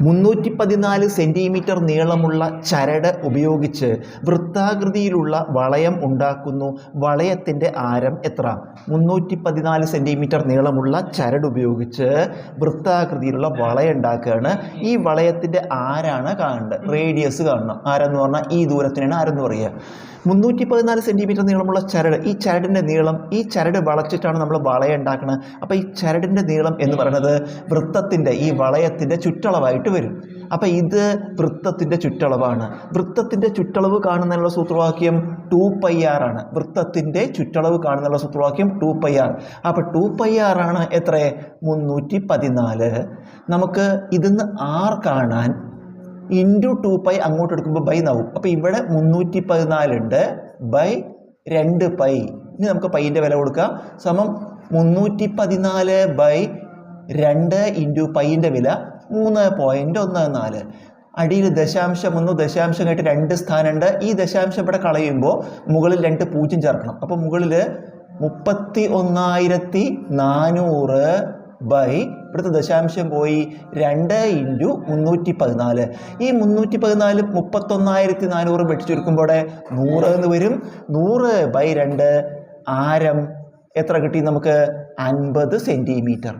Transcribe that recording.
മുന്നൂറ്റി പതിനാല് സെന്റിമീറ്റർ നീളമുള്ള ചരട് ഉപയോഗിച്ച് വൃത്താകൃതിയിലുള്ള വളയം ഉണ്ടാക്കുന്നു. വളയത്തിന്റെ ആരം എത്ര? മുന്നൂറ്റി പതിനാല് സെന്റിമീറ്റർ നീളമുള്ള ചരട് ഉപയോഗിച്ച് വൃത്താകൃതിയിലുള്ള വളയം ഉണ്ടാക്കുകയാണ്. ഈ വളയത്തിന്റെ ആരാണ് കാണേണ്ടത്? റേഡിയസ് കാണണം. ആരെന്ന് പറഞ്ഞാൽ ഈ ദൂരത്തിനാണ് ആരെന്ന് പറയുക. മുന്നൂറ്റി പതിനാല് സെന്റിമീറ്റർ നീളമുള്ള ചരട് ഈ ചരടിന്റെ നീളം ഈ ചരട് വളച്ചിട്ടാണ് നമ്മൾ വളയുണ്ടാക്കുന്നത് അപ്പോൾ ഈ ചരടിന്റെ നീളം എന്ന് പറയുന്നത് വൃത്തത്തിന്റെ ഈ വളയത്തിന്റെ ചുറ്റളവായിട്ട് വരും. അപ്പോൾ ഇത് വൃത്തത്തിന്റെ ചുറ്റളവാണ്. വൃത്തത്തിന്റെ ചുറ്റളവ് കാണുന്നതിനുള്ള സൂത്രവാക്യം ടു പൈ ആർ ആണ്. വൃത്തത്തിന്റെ ചുറ്റളവ് കാണുന്നതിനുള്ള സൂത്രവാക്യം ടു പൈ ആർ. അപ്പോൾ ടു പൈ ആർ ആണ് എത്ര? മുന്നൂറ്റി പതിനാല് നമുക്ക് ഇതിന്ന് ആർ കാണാൻ ഇന്റു ടു പൈ അങ്ങോട്ട് എടുക്കുമ്പോൾ ബൈ നാവും അപ്പോൾ ഇവിടെ മുന്നൂറ്റി പതിനാലുണ്ട് ബൈ രണ്ട് പൈ ഇനി നമുക്ക് പൈന്റെ വില കൊടുക്കാം. സമം മുന്നൂറ്റി പതിനാല് ബൈ രണ്ട് ഇന്റു പൈന്റെ വില മൂന്ന് പോയിന്റ് ഒന്ന് നാല്. അടിയിൽ ദശാംശം ഒന്ന് ദശാംശം കഴിഞ്ഞിട്ട് രണ്ട് സ്ഥാനമുണ്ട്. ഈ ദശാംശം ഇവിടെ കളയുമ്പോൾ മുകളിൽ രണ്ട് പൂജ്യം ചേർക്കണം. അപ്പോൾ മുകളിൽ മുപ്പത്തി ഒന്നായിരത്തി നാനൂറ് ബൈ ഇവിടുത്തെ ദശാംശം പോയി രണ്ട് ഇന്റു മുന്നൂറ്റി പതിനാല് ഈ മുന്നൂറ്റി പതിനാല് മുപ്പത്തൊന്നായിരത്തി നാനൂറ് വെട്ടി ചുരുക്കുമ്പോൾ നൂറ് എന്ന് വരും. നൂറ് ബൈ രണ്ട് ആരം എത്ര കിട്ടി നമുക്ക്? അൻപത് സെന്റിമീറ്റർ